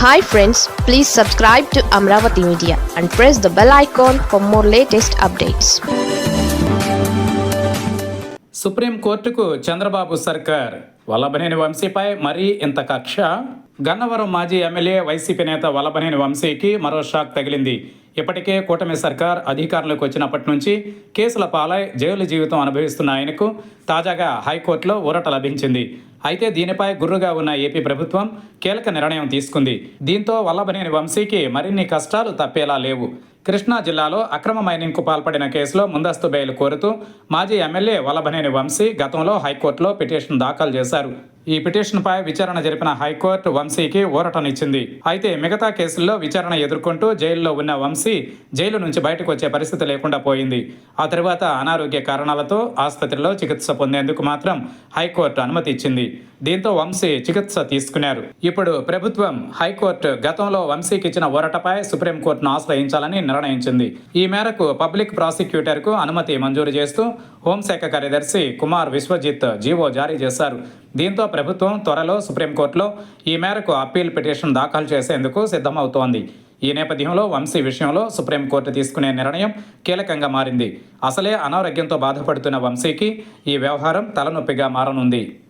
Hi friends please subscribe to Amaravati media and press the bell icon for more latest updates సుప్రీంకోర్టుకు చంద్రబాబు సర్కార్ వల్లభనేని వంశీపై మరీ ఇంత కక్ష? గన్నవరం మాజీ ఎమ్మెల్యే వైసీపీ నేత వల్లభనేని వంశీకి మరో షాక్ తగిలింది. ఇప్పటికే కూటమి సర్కార్ అధికారంలోకి వచ్చినప్పటి నుంచి కేసుల పాలై జైలు జీవితం అనుభవిస్తున్న ఆయనకు తాజాగా హైకోర్టులో ఊరట లభించింది. అయితే దీనిపై గుర్రుగా ఉన్న ఏపీ ప్రభుత్వం కీలక నిర్ణయం తీసుకుంది. దీంతో వల్లభనేని వంశీకి మరిన్ని కష్టాలు తప్పేలా లేవు. కృష్ణా జిల్లాలో అక్రమ మైనింగ్కు పాల్పడిన కేసులో ముందస్తు బెయిల్ కోరుతూ మాజీ ఎమ్మెల్యే వల్లభనేని వంశీ గతంలో హైకోర్టులో పిటిషన్ దాఖలు చేశారు. ఈ పిటిషన్పై విచారణ జరిపిన హైకోర్టు వంశీకి ఊరటనిచ్చింది. అయితే మిగతా కేసుల్లో విచారణ ఎదుర్కొంటూ జైల్లో ఉన్న వంశీ జైలు నుంచి బయటకు వచ్చే పరిస్థితి లేకుండా పోయింది. ఆ తర్వాత అనారోగ్య కారణాలతో ఆసుపత్రిలో చికిత్స పొందేందుకు మాత్రం హైకోర్టు అనుమతి ఇచ్చింది దీంతో వంశీ చికిత్స తీసుకున్నారు. ఇప్పుడు ప్రభుత్వం హైకోర్టు గతంలో వంశీకి ఇచ్చిన ఊరటపై సుప్రీంకోర్టును ఆశ్రయించాలని నిర్ణయించింది. ఈ మేరకు పబ్లిక్ ప్రాసిక్యూటర్కు అనుమతి మంజూరు చేస్తూ హోంశాఖ కార్యదర్శి కుమార్ విశ్వజిత్ జీవో జారీ చేశారు. దీంతో ప్రభుత్వం త్వరలో సుప్రీంకోర్టులో ఈ మేరకు అప్పీల్ పిటిషన్ దాఖలు చేసేందుకు సిద్ధమవుతోంది. ఈ నేపథ్యంలో వంశీ విషయంలో సుప్రీంకోర్టు తీసుకునే నిర్ణయం కీలకంగా మారింది. అసలే అనారోగ్యంతో బాధపడుతున్న వంశీకి ఈ వ్యవహారం తలనొప్పిగా మారనుంది.